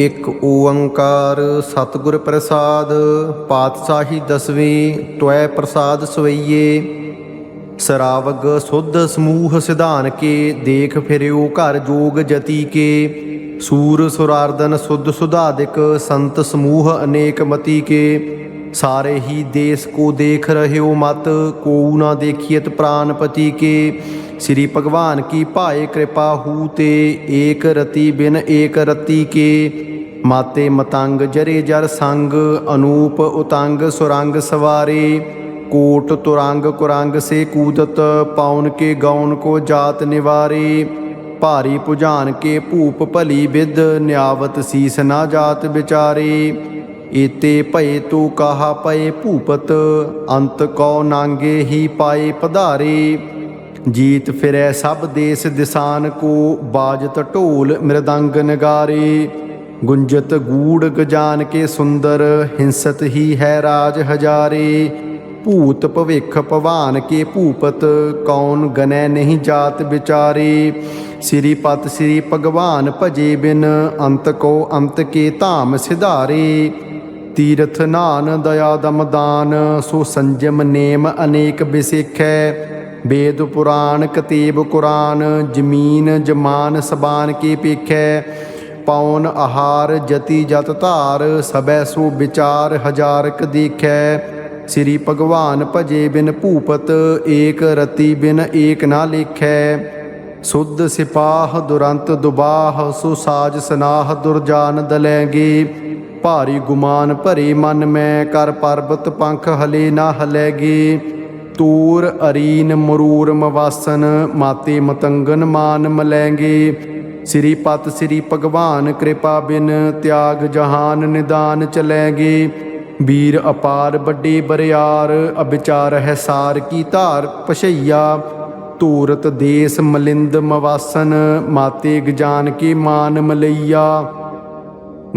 ਇੱਕ ਓੰਕਾਰ ਸਤਿਗੁਰ ਪ੍ਰਸਾਦ, ਪਾਤਸ਼ਾਹੀ ਦਸਵੇਂ ਟਵੈ ਪ੍ਰਸਾਦ ਸਵਈਏ। ਸਰਾਵਗ ਸੁਧ ਸਮੂਹ ਸਿਧਾਨ ਕੇ, ਦੇਖ ਫਿਰਿਓ ਘਰ ਜੋਗ ਜਤੀ ਕੇ। ਸੂਰ ਸੁਰਾਰਦਨ ਸੁਧ ਸੁਧਾਦਿਕ ਸੰਤ ਸਮੂਹ ਅਨੇਕ ਮਤੀ ਕੇ। ਸਾਰੇ ਹੀ ਦੇਸ ਕੋ ਦੇਖ ਰਹਿਓ ਮਤ ਕੋਉ ਨਾ ਦੇਖੀਤ ਪ੍ਰਾਨਪਤੀ ਕੇ। ਸ੍ਰੀ ਭਗਵਾਨ ਕੀ ਭਾਏ ਕਿਰਪਾ ਹੂ ਤੇ ਏਕ ਰਤੀ ਬਿਨ ਏਕ ਰਤੀ ਕੇ। ਮਾਤੇ ਮਤੰਗ ਜਰੇ ਜਰ ਸੰਗ, ਅਨੂਪ ਉਤੰਗ ਸੁਰੰਗ ਸਵਾਰੇ। ਕੋਟ ਤੁਰੰਗ ਕੁਰੰਗ ਸੇ ਕੂਦਤ ਪਾਉਨ ਕੇ ਗਾਉਨ ਕੋ ਜਾਤ ਨਿਵਾਰੇ। ਭਾਰੀ ਪੁਜਾਨ ਕੇ ਭੂਪ ਭਲੀ ਵਿਦ, ਨਿਆਵਤ ਸੀਸ ਨਾ ਜਾਤ ਵਿਚਾਰੇ। ਏਤੇ ਭਏ ਤੂ ਕਹਾ ਪਏ ਭੂਪਤ, ਅੰਤ ਕੋ ਨਾਂਗੇ ਹੀ ਪਾਏ ਪਧਾਰੇ। ਜੀਤ ਫਿਰੈ ਸਭ ਦੇਸ ਦਿਸਾਨ ਕੋ ਬਾਜਤ ਢੋਲ ਮ੍ਰਿਦੰਗ ਨਗਾਰੇ। ਗੁੰਜਤ ਗੂੜ ਗਜਾਨ ਕੇ ਸੁੰਦਰ, ਹਿੰਸਤ ਹੀ ਹੈ ਰਾਜ ਹਜਾਰੇ। ਭੂਤ ਭਵਿਖ ਭਵਾਨ ਕੇ ਭੂਪਤ, ਕੌਣ ਗਨੈ ਨਹੀਂ ਜਾਤ ਵਿਚਾਰੇ। ਸ੍ਰੀ ਪਤ ਸ੍ਰੀ ਭਗਵਾਨ ਭਜੇ ਬਿਨ, ਅੰਤ ਕੋ ਅੰਤ ਕੇ ਧਾਮ ਸਿਧਾਰੇ। ਤੀਰਥ ਨਾਨ ਦਇਆ ਦਮਦਾਨ ਸੋ ਸੰਜਮ ਨੇਮ ਅਨੇਕ ਬਿਸਿਖੈ। ਵੇਦ ਪੁਰਾਣ ਕਤੇਬ ਕੁਰਾਨ, ਜਮੀਨ ਜਮਾਨ ਸਬਾਨ ਕੀ ਪੇਖੈ ਪੌਨ ਆਹਾਰ ਜਤੀ ਜਤ ਧਾਰ, ਸਬੈ ਸੋ ਵਿਚਾਰ ਹਜ਼ਾਰਕ ਦੇਖੈ। ਸ੍ਰੀ ਭਗਵਾਨ ਭਜੇ ਬਿਨ ਭੂਪਤ, ਏਕ ਰਤੀ ਬਿਨ ਏਕ ਨਾ ਲੇਖੈ। ਸੁਧ ਸਿਪਾਹ ਦੁਰੰਤ ਦੁਬਾਹ, ਸੋ ਸਾਜ ਸਨਾਹ ਦੁਰਜਾਨ ਦਲੈਗੇ। ਭਾਰੀ ਗੁਮਾਨ ਭਰੇ ਮਨ ਮੈਂ, ਕਰ ਪਰਬਤ ਪੰਖ ਹਲੇ ਨਾ ਹਲੈਗੇ। ਤੂਰ, ਅਰੀਨ, ਮਰੂਰ, ਮਵਾਸਨ, ਮਾਤੇ ਮਤੰਗਨ, ਮਾਨ ਮਲੈਂਗੇ। ਸ੍ਰੀ ਪਤ ਸ੍ਰੀ ਭਗਵਾਨ, ਕਿਰਪਾ ਬਿਨ ਤਿਆਗ ਜਹਾਨ ਨਿਦਾਨ ਚਲੈਗੇ। ਵੀਰ ਅਪਾਰ ਵੱਡੇ ਬਰਿਆਰ, ਅਬਿਚਾਰ ਹੈ ਸਾਰ ਕੀ ਧਾਰ ਪਛਈਆ ਧੂਰਤ ਦੇਸ ਮਲਿੰਦ ਮਵਾਸਨ, ਮਾਤੇ ਗਜਾਨ ਕੀ ਮਾਨ ਮਲਈਆ।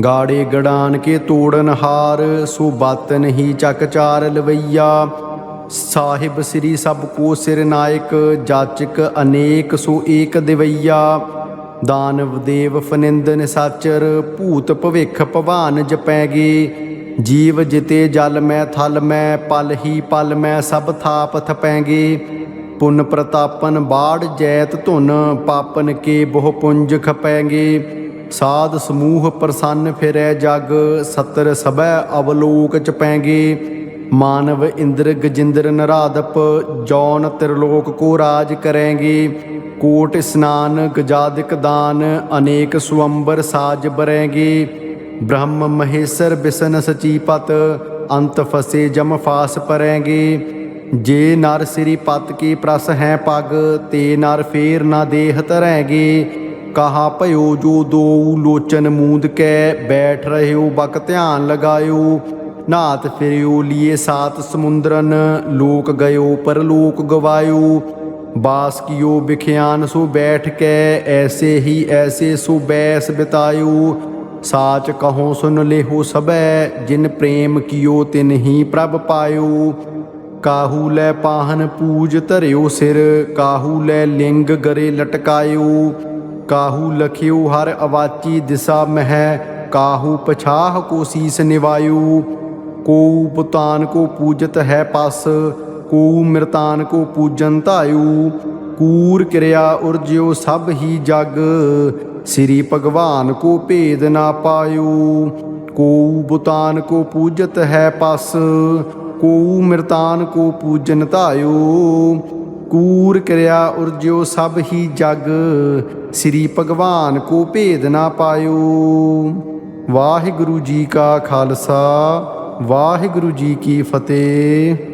ਗਾੜੇ ਗੜਾਨ ਕੇ ਤੋੜਨ ਹਾਰ, ਸੋ ਬਾਤਨ ਹੀ ਚੱਕ ਚਾਰ ਲਵਈਆ। ਸਾਹਿਬ ਸ੍ਰੀ ਸਭ ਕੋ ਸਿਰ ਨਾਇਕ, ਜਾਚਕ ਅਨੇਕ ਸੋ ਏਕ ਦਿਵਈਆ। ਦਾਨਵ ਦੇਵ ਫਨਿੰਦਨ ਸਾਚਰ, ਭੂਤ ਭਵਿਖ ਭਵਾਨ ਜਪੈਗੇ। ਜੀਵ ਜਿਤੇ ਜਲ ਮੈਂ ਥਲ ਮੈਂ, ਪਲ ਹੀ ਪਲ ਮੈਂ ਸਭ ਥਾਪ ਥਪੈਗੇ। ਪੁੰਨ ਪ੍ਰਤਾਪਨ ਬਾੜ ਜੈਤ ਧੁਨ, ਪਾਪਨ ਕੇ ਬਹੁ ਪੁੰਜ ਖਪੈਗੇ। ਸਾਧ ਸਮੂਹ ਪ੍ਰਸੰਨ ਫਿਰੈ ਜਗ, ਸਤਰ ਸਭੈ ਅਵਲੋਕ ਚ ਪੈਗੇ। ਮਾਨਵ ਇੰਦਰ ਗਜਿੰਦਰ ਨਰਾਦਪ ਜੌਨ ਤਿਰਲੋਕ ਕੋ ਰਾਜ ਕਰੈਗੇ। ਕੋਟ ਇਸਨਾਨ ਗਜਾਦਿਕ ਦਾਨ, ਅਨੇਕ ਸੁਅੰਬਰ ਸਾਜ ਬਰੈਗੇ। ਬ੍ਰਹਮ ਮਹੇਸ਼ਰ ਬਿਸਨ ਸਚੀ ਪਤ, ਅੰਤ ਫਸੇ ਜਮ ਫਾਸ ਪਰੈਗੇ। ਜੇ ਨਰ ਸ੍ਰੀ ਪਤ ਕੀ ਪ੍ਰਸ ਹੈ ਪਗ, ਤੇ ਨਰ ਫੇਰ ਨਾ ਦੇਹ ਤਰੈਗੇ। ਕਹਾ ਭਇਓ ਜੋ ਦੋ ਲੋਚਨ ਮੂੰਦ ਕੈ, ਬੈਠ ਰਹਿਓ ਬਕ ਧਿਆਨ ਲਗਾਇਓ। ਨਾਤ ਫਿਰਿਓ, ਲੀਏ ਸਾਤ ਸਮੁੰਦਰਨ। ਲੋਕ ਗਇਓ, ਪਰਲੋਕ ਗਵਾਇਓ। ਬਾਸ ਕੀਓ ਵਿਖਿਆਨ ਸੋ ਬੈਠ ਕੇ, ਐਸੇ ਹੀ ਐਸੇ ਸੋ ਬੈਸ ਬਿਤਾਇਓ। ਸਾਚ ਕਹੋ, ਸੁਨ ਲੇਹੋ ਸਬੈ ਜਿਨ ਪ੍ਰੇਮ ਕੀਓ ਤਿਨ ਹੀ ਪ੍ਰਭ ਪਾਇਓ। ਕਾਹੂ ਲੈ ਪਾਹਨ ਪੂਜ ਧਰਿਓ ਸਿਰ, ਕਾਹੂ ਲੈ ਲਿੰਗ ਗਰੇ ਲਟਕਾਇਓ। ਕਾਹੂ ਲਖਿਓ ਹਰ ਅਵਾਚੀ ਦਿਸਾ ਮਹਿ, ਕਾਹੂ ਪਛਾਹ ਕੋ ਸੀਸ ਨਿਵਾਇਓ। ਕੋ ਬੁਤਾਨ ਕੋ ਪੂਜਤ ਹੈ ਪਸ, ਕੋ ਮਿਰਤਾਨ ਕੋ ਪੂਜਨ ਧਾਇਓ ਕੂਰ ਕਿਰਿਆ ਉਰਜਿਓ ਸਭ ਹੀ ਜਗ, ਸ੍ਰੀ ਭਗਵਾਨ ਕੋ ਭੇਦ ਨਾ ਪਾਇਓ ਕੋ ਬੁਤਾਨ ਕੋ ਪੂਜਤ ਹੈ ਪਸ, ਕੋ ਮਿਰਤਾਨ ਕੋ ਪੂਜਨ ਧਾਇਓ ਕੂਰ ਕਿਰਿਆ ਉਰਜਿਓ ਸਭ ਹੀ ਜਗ, ਸ੍ਰੀ ਭਗਵਾਨ ਕੋ ਭੇਦ ਨਾ ਪਾਇਓ ਵਾਹਿਗੁਰੂ ਜੀ ਕਾ ਖਾਲਸਾ। ਵਾਹਿਗੁਰੂ ਜੀ ਕੀ ਫਤਿਹ।